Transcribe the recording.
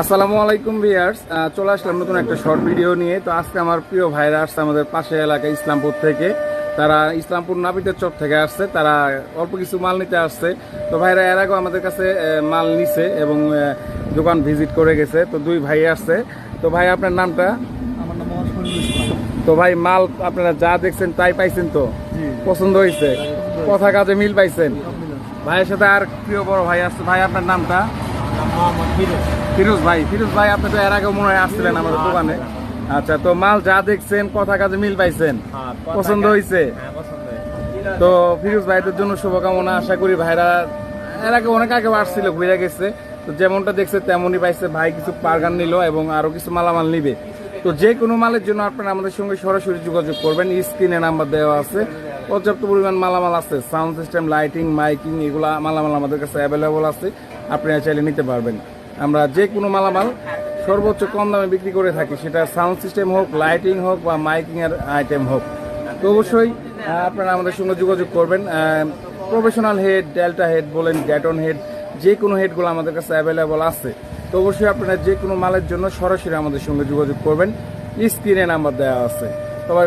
আসসালামু আলাইকুম ভিয়ার্স চলে আসলাম নতুন একটা শর্ট ভিডিও নিয়ে। তো আজকে আমার প্রিয় ভাইরা আসছে আমাদের পাশে এলাকা ইসলামপুর থেকে। তারা ইসলামপুর নাপিতের চক থেকে আসছে। তারা অল্প কিছু মাল নিতে আসছে। তো ভাইরা এর আগেও আমাদের কাছে মাল নিছে এবং দোকান ভিজিট করে গেছে। তো দুই ভাই আসছে। তো ভাই আপনার নামটা? আমার নাম তো ভাই মাল আপনারা যা দেখছেন তাই পাইছেন তো? পছন্দ হয়েছে কথা কাজে মিল পাইছেন? ভাইয়ের সাথে আর প্রিয় বড় ভাই আসছে। ভাই আপনার নামটা? ফিরোজ ভাই ফিরোজ ভাই আপনি তো এর আগে মনে হয় আসছিলেন আমাদের দোকানে। আচ্ছা তো মাল যা দেখছেন কথা কাজে মিল পাইছেন? পছন্দ হয়েছে হ্যাঁ পছন্দ হয়েছে তো ফিরোজ ভাইদের জন্য শুভকামনা আশা করি ভাইরা এর আগে অনেক আগে আসছিল ঘুরে গেছে। তো যেমনটা দেখছে তেমনই পাইছে। ভাই কিছু পারগান নিল এবং আরও কিছু মালামাল নিবে। তো যে কোনো মালের জন্য আপনারা আমাদের সঙ্গে সরাসরি যোগাযোগ করবেন। স্ক্রিনে নাম্বার দেওয়া আছে। পর্যাপ্ত পরিমাণ মালামাল আছে। সাউন্ড সিস্টেম লাইটিং মাইকিং এগুলো মালামাল আমাদের কাছে অ্যাভেলেবল আছে। আপনারা চাইলে নিতে পারবেন। আমরা যে কোনো মালামাল সর্বোচ্চ কম দামে বিক্রি করে থাকি। সেটা সাউন্ড সিস্টেম হোক লাইটিং হোক বা মাইকিংয়ের আইটেম হোক। তো অবশ্যই আপনারা আমাদের সঙ্গে যোগাযোগ করবেন। প্রফেশনাল হেড ডেল্টা হেড বলেন গ্যাটন হেড যে কোনো হেডগুলো আমাদের কাছে অ্যাভেলেবল আছে। তো অবশ্যই আপনারা যে কোনো মালের জন্য সরাসরি আমাদের সঙ্গে যোগাযোগ করবেন। স্ক্রিনে নাম্বার দেওয়া আছে। সবাই